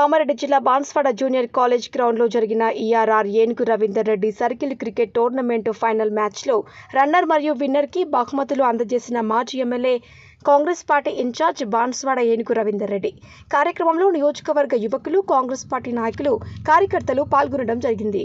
కామారెడ్డి జిల్లా Banswada junior college గ్రౌండ్లో జరిగిన ERR Enugu Ravinder Reddy circle cricket tournament final మ్యాచ్లో రన్నర్ మరియు విన్నర్కి బహుమతులు అందజేసిన మాజీ MLA Congress party incharge Banswada Enugu Ravinder Reddy. కార్యక్రమంలో నియోజకవర్గ యువకులు కాంగ్రెస్ పార్టీ నాయకులు కార్యకర్తలు పాల్గొనడం జరిగింది.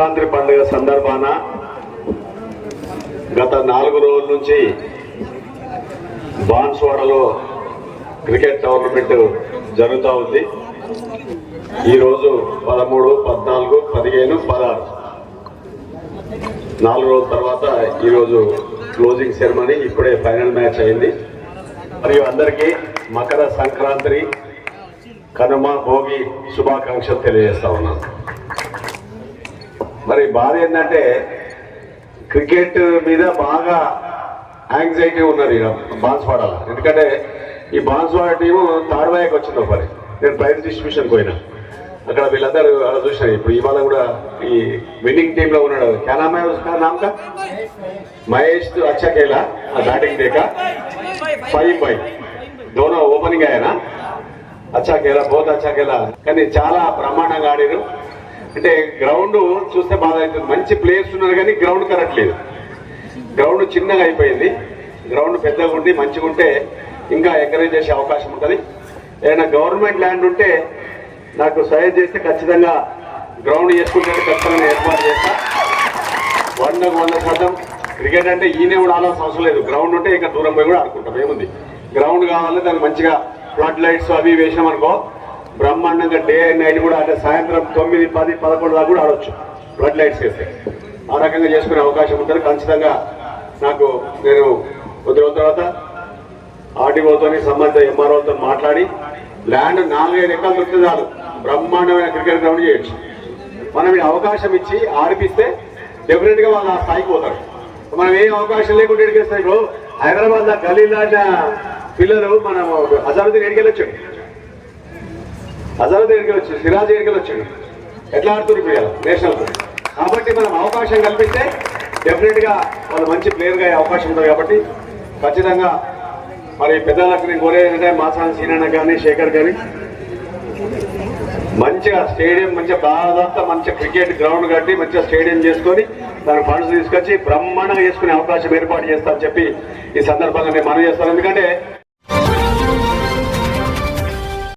సంక్రాంతి పండుగ సందర్భాన గత నాలుగు రోజుల నుంచి బాన్స్వాడలో క్రికెట్ టోర్నమెంట్ జరుగుతూ ఉంది. ఈరోజు పదమూడు పద్నాలుగు పదిహేను పదహారు. నాలుగు రోజుల తర్వాత ఈరోజు క్లోజింగ్ సెరమనీ ఇప్పుడే ఫైనల్ మ్యాచ్ అయింది. మరియు అందరికీ మకర సంక్రాంతి కనుమ భోగి శుభాకాంక్షలు తెలియజేస్తా ఉన్నాను. మరి బాధ ఏంటంటే క్రికెట్ మీద బాగా యాంగ్జైటీ ఉన్నది ఈడ బాన్స్వాడలో. ఎందుకంటే ఈ బాన్స్వాడ టీము థర్డ్ వచ్చింది ఒకరి నేను ప్రైజ్ డిస్ట్రిబ్యూషన్ పోయినా. అక్కడ వీళ్ళందరూ అలా చూసిన ఇప్పుడు ఇవాళ కూడా ఈ విన్నింగ్ టీమ్లో ఉన్నాడు క్యానామే నామక మహేష్ అచ్చకేలా ఆ బ్యాటింగ్ దేక ఫైవ్ ఫైవ్. దోనో ఓపెనింగ్ ఆయన అచ్చాకేలా బోత్ అచ్చాకేలా కానీ చాలా బ్రహ్మాండంగా ఆడారు అంటే గ్రౌండ్ చూస్తే బాధ అవుతుంది మంచి ప్లేయర్స్ ఉన్నారు కానీ గ్రౌండ్ కరెక్ట్ లేదు. గ్రౌండ్ చిన్నగా అయిపోయింది. గ్రౌండ్ పెద్దగా ఉండి మంచిగా ఉంటే ఇంకా ఎంకరేజ్ చేసే అవకాశం ఉంటుంది. ఏదైనా గవర్నమెంట్ ల్యాండ్ ఉంటే నాకు సహాయం చేస్తే ఖచ్చితంగా గ్రౌండ్ చేసుకుంటే ఖచ్చితంగా ఏర్పాటు చేస్తా. వందకు వంద శాతం క్రికెట్ అంటే ఈయనే కూడా ఆడాల్సిన అవసరం లేదు. గ్రౌండ్ ఉంటే ఇంకా దూరం పోయి కూడా ఆడుకుంటాం. ఏముంది? గ్రౌండ్ కావాలి దానికి మంచిగా ఫ్లడ్ లైట్స్ అవి వేసినాం అనుకో బ్రహ్మాండంగా డే అండ్ నైట్ కూడా అంటే సాయంత్రం తొమ్మిది పది పదకొండు దాకా కూడా ఆడొచ్చు. ఫ్లడ్ లైట్స్ వేస్తే. ఆ రకంగా చేసుకునే అవకాశం ఉంటుంది. ఖచ్చితంగా నాకు నేను కొద్ది రోజుల తర్వాత ఆర్టీఓతో సంబంధిత ఎంఆర్ఓతో మాట్లాడి ల్యాండ్ నాలుగైదు ఎకరాలు దొరికితే చాలు. బ్రహ్మాండమైన క్రికెట్ గ్రౌండ్ చేయొచ్చు. మనం ఈ అవకాశం ఇచ్చి ఆడిపిస్తే డెఫినెట్గా వాళ్ళు ఆ స్థాయికి పోతారు. మనం ఏ అవకాశం లేకుండా ఎడికేస్తాయి ఇప్పుడు హైదరాబాద్లో లాంటి పిల్లలు మనం అజారుద్దీన్ ఎడికెళ్ళొచ్చాడు అజారుద్దీన్ ఎడికెళ్ళొచ్చు సిరాజ్ వచ్చాడు ఎట్లా ఆడుతున్నారు ఇప్పుడు నేషనల్ కాబట్టి మనం అవకాశం కల్పిస్తే డెఫినెట్గా వాళ్ళు మంచి ప్లేయర్గా అయ్యే అవకాశం ఉంటుంది కాబట్టి ఖచ్చితంగా మరి పెద్దలకు నేను కోరేదంటే ఏంటంటే మాసాన్ సీనన్న కానీ శేఖర్ కానీ మంచిగా స్టేడియం మంచిగా బాగా మంచిగా క్రికెట్ గ్రౌండ్ కట్టి మంచిగా స్టేడియం చేసుకొని దాని ఫండ్స్ తీసుకొచ్చి బ్రహ్మాండంగా చేసుకునే అవకాశం ఏర్పాటు చేస్తామని చెప్పి ఈ సందర్భంగా నేను మనం చేస్తాను. ఎందుకంటే